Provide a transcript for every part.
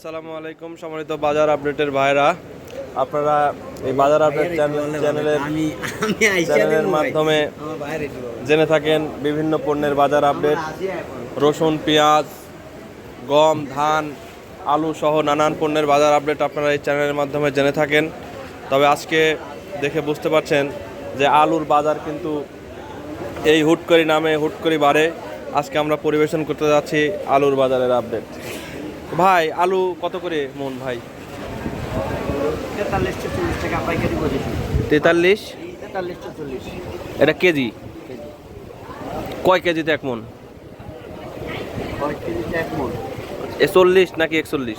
আসসালামু আলাইকুম সম্মানিত বাজার আপডেটের ভাইরা আপনারা এই বাজার আপডেট চ্যানেল চ্যানেলের চ্যানেলের মাধ্যমে। জেনে থাকেন বিভিন্ন পণ্যের বাজার আপডেট। রসুন পেঁয়াজ গম ধান আলু সহ নানান পণ্যের বাজার আপডেট আপনারা এই চ্যানেলের মাধ্যমে জেনে থাকেন। তবে আজকে দেখে বুঝতে পারছেন যে আলুর বাজার কিন্তু এই হুট করি নামে হুট করি বাড়ে। আজকে আমরা পরিবেশন করতে যাচ্ছি আলুর বাজারের আপডেট। ভাই আলু কত করে মন ভাই? তেতাল্লিশ এটা কেজি? কয় কেজিতে এক মন? চল্লিশ নাকি একচল্লিশ?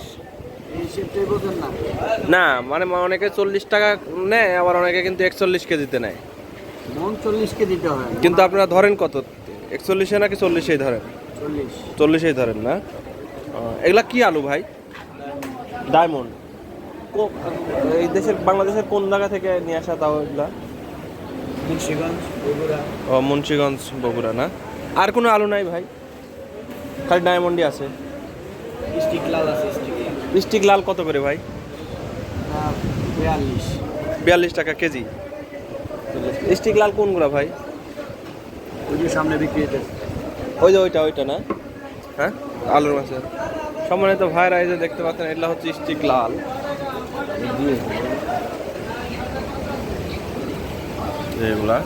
না। মানে অনেকে চল্লিশ টাকা নেয় আবার অনেকে কিন্তু একচল্লিশ কেজিতে নেয়। মন হয়। কিন্তু আপনারা ধরেন কত? একচল্লিশে নাকি চল্লিশেই ধরেন? চল্লিশ। চল্লিশেই ধরেন না? এগুলা কি আলু ভাই? ডায়মন্ড এই দেশের বাংলাদেশের কোন জায়গা থেকে নিয়ে আসা তাও এগুলা? মুন্সিগঞ্জ বগুড়া। ও মুন্সিগঞ্জ বগুড়া না? আর কোনো আলু নাই ভাই? খালি ডায়মন্ডই আছে। স্টিক লাল আছে স্টিক। লাল কত করে ভাই? আর বিয়াল্লিশ। বিয়াল্লিশ টাকা কেজি। স্টিক লাল কোনগুলা ভাই? ওই যে সামনে বিক্রি ওই যে ওইটা ওইটা না? হ্যাঁ? আলুর মাছের সম্মানিত ভাইরা এই যে দেখতে পাচ্ছেন এটা হচ্ছে স্টিক লাল। এগুলা।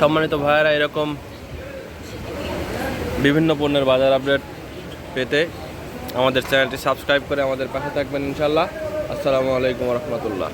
সম্মানিত ভাইরা এরকম বিভিন্ন পণ্যের বাজার আপডেট পেতে আমাদের চ্যানেলটি সাবস্ক্রাইব করে আমাদের পাশে থাকবেন ইনশাল্লাহ আসসালামু আলাইকুম রহমতুল্লাহ।